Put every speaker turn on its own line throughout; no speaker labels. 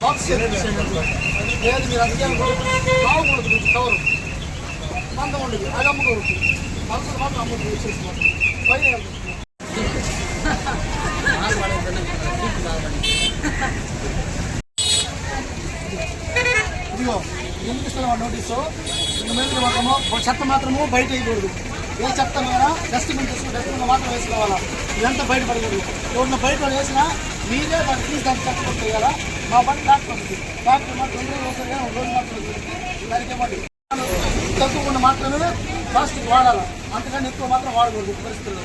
Box లేదు మీరు అందుకే బాగుండదు కొంచెం కవరు మందం ఉండదు అది అమ్ముకోవచ్చు మనసులు మాత్రం అమ్ముతుంది వచ్చేసి మాత్రం పైన ఇదిగో ఎందుకు ఇస్తున్నా నోటీసు. మీటర్ల మాత్రము ఒక చెత్త మాత్రము బయట వేయకూడదు. ఏ చెత్త మీద డస్ట్బిన్ తీసుకుని డస్ట్బిన్ మాత్రం వేసుకోవాలా? ఇదంతా బయటపడకూడదు. ఎవరిన బయట వేసినా మీరే దాన్ని తీసి దాన్ని చెత్త కొట్టేయాలా మా బండి ట్రాక్టర్ ఉంది ట్రాక్టర్ మాత్రం రెండు రోజులు కానీ ఒక రోజు మాత్రం దానికి ఏమండి? తక్కువ మాత్రమే ప్లాస్టిక్ వాడాలి? అంతకని ఎక్కువ మాత్రం వాడకూడదు పరిస్థితుల్లో.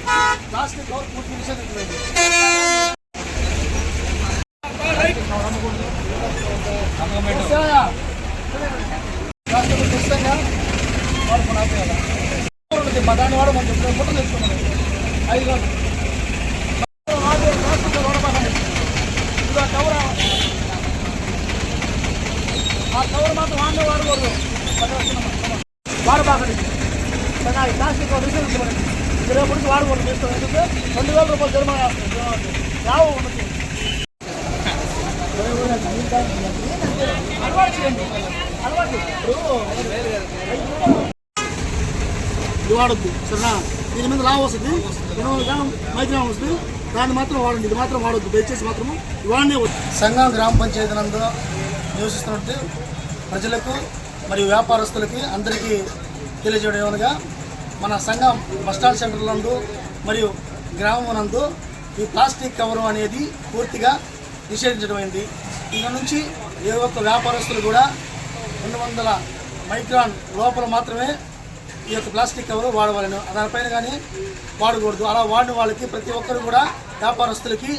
ప్లాస్టిక్ పూర్తి నిషేధించలేదు వస్తాయా? తెచ్చుకున్నాను ఐదు గంటలు వాడే ప్లాస్టిక్ వాడబాకండి ఇదిగో ఆ కవర్ ఆ కవర్ మాత్రం వాడినే వాడకూడదు వాడబాకండి సరే ఈ ప్లాస్టిక్ విషయం ఇది రేపటికి వాడకూడదు తీసుకోండి ఎందుకంటే రెండు వేల రూపాయలు జరిమానా వేస్తుంది. రావు ఉండదు అలవాటు చేయండి అలవాటు ఇప్పుడు ఇది వాడద్దు సరేనా? దీని మీద లావు వస్తుంది. ఎనభై మైగ్రామ్ వస్తుంది. దాన్ని మాత్రం వాడండి ఇది మాత్రం వాడద్దు. దయచేసి మాత్రం వాడనే సంఘం గ్రామ పంచాయతీ నందు నివసిస్తున్నట్టు ప్రజలకు మరియు వ్యాపారస్తులకి అందరికీ తెలియజేయడం ఏమనగా మన సంఘం బస్టాండ్ సెంటర్ నందు మరియు గ్రామం నందు ఈ ప్లాస్టిక్ కవర్ అనేది పూర్తిగా నిషేధించడమైంది. ఇక నుంచి ఏ ఒక్క వ్యాపారస్తులు కూడా రెండు వందల మైక్రాన్ లోపల మాత్రమే ఈ యొక్క ప్లాస్టిక్ కవర్ వాడవాలను. దానిపైన కానీ వాడకూడదు. అలా వాడిన వాళ్ళకి ప్రతి ఒక్కరు కూడా వ్యాపారస్తులకి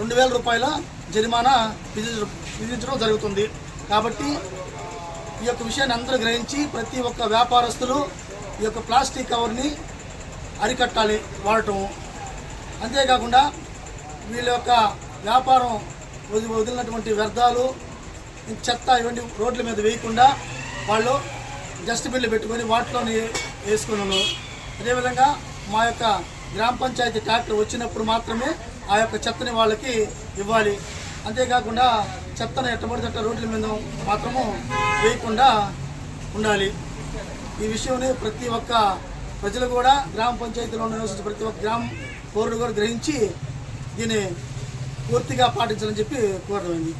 రెండు వేల రూపాయల జరిమానా విధించడం విధించడం జరుగుతుంది. కాబట్టి ఈ యొక్క విషయాన్ని అందరూ గ్రహించి ప్రతి ఒక్క వ్యాపారస్తులు ఈ యొక్క ప్లాస్టిక్ కవర్ని అరికట్టాలి వాడటం అంతేకాకుండా వీళ్ళ యొక్క వ్యాపారం వదిలినటువంటి వ్యర్థాలు చెత్త ఇవన్నీ రోడ్ల మీద వేయకుండా వాళ్ళు డస్ట్బిన్లు పెట్టుకొని వాటిలోని వేసుకున్నాను. అదేవిధంగా మా యొక్క గ్రామ పంచాయతీ ట్రాక్టర్ వచ్చినప్పుడు మాత్రమే ఆ యొక్క చెత్తని వాళ్ళకి ఇవ్వాలి. అంతేకాకుండా చెత్తను ఎట్టబడితే అట్ట రోడ్ల మీద మాత్రము వేయకుండా ఉండాలి. ఈ విషయంని ప్రతి ఒక్క ప్రజలు కూడా గ్రామ పంచాయతీలో నివసించే ప్రతి ఒక్క గ్రామ పౌరుడు కూడా గ్రహించి దీన్ని పూర్తిగా పాటించాలని చెప్పి కోరడమైంది.